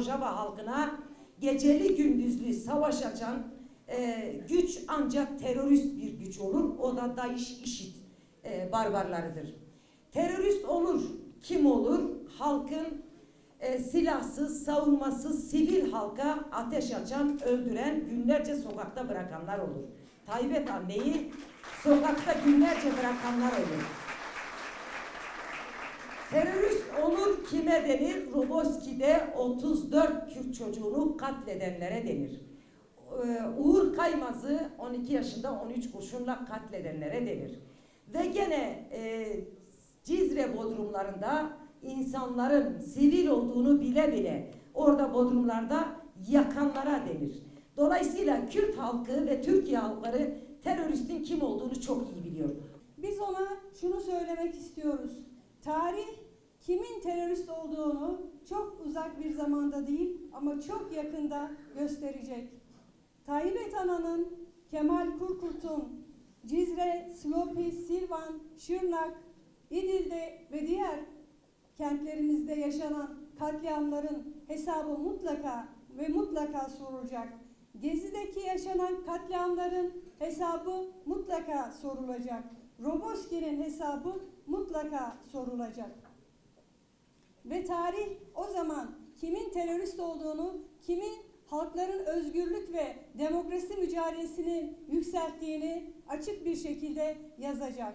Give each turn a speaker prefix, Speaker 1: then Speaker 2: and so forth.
Speaker 1: Rojava halkına geceli gündüzlü savaş açan e, güç ancak terörist bir güç olur. O da DAEŞ IŞİD e, barbarlarıdır. Terörist olur, kim olur? Halkın e, silahsız, savunmasız sivil halka ateş açan, öldüren, günlerce sokakta bırakanlar olur. Tayyip anneyi sokakta günlerce bırakanlar olur. Terörist olur kime denir? Roboski'de 34 Kürt çocuğunu katledenlere denir. Ee, Uğur Kaymaz'ı 12 yaşında 13 kurşunla katledenlere denir. Ve gene e, Cizre bodrumlarında insanların sivil olduğunu bile bile orada bodrumlarda yakanlara denir. Dolayısıyla Kürt halkı ve Türkiye halkları teröristin kim olduğunu çok iyi biliyor.
Speaker 2: Biz ona şunu söylemek istiyoruz. Tarih kimin terörist olduğunu çok uzak bir zamanda değil ama çok yakında gösterecek. Tayyip Etana'nın, Kemal Kurkurt'un, Cizre, Slopi, Silvan, Şırnak, İdil'de ve diğer kentlerimizde yaşanan katliamların hesabı mutlaka ve mutlaka sorulacak. Gezi'deki yaşanan katliamların hesabı mutlaka sorulacak. Roboski'nin hesabı mutlaka sorulacak. Ve tarih o zaman kimin terörist olduğunu, kimin halkların özgürlük ve demokrasi mücadelesini yükselttiğini açık bir şekilde yazacak.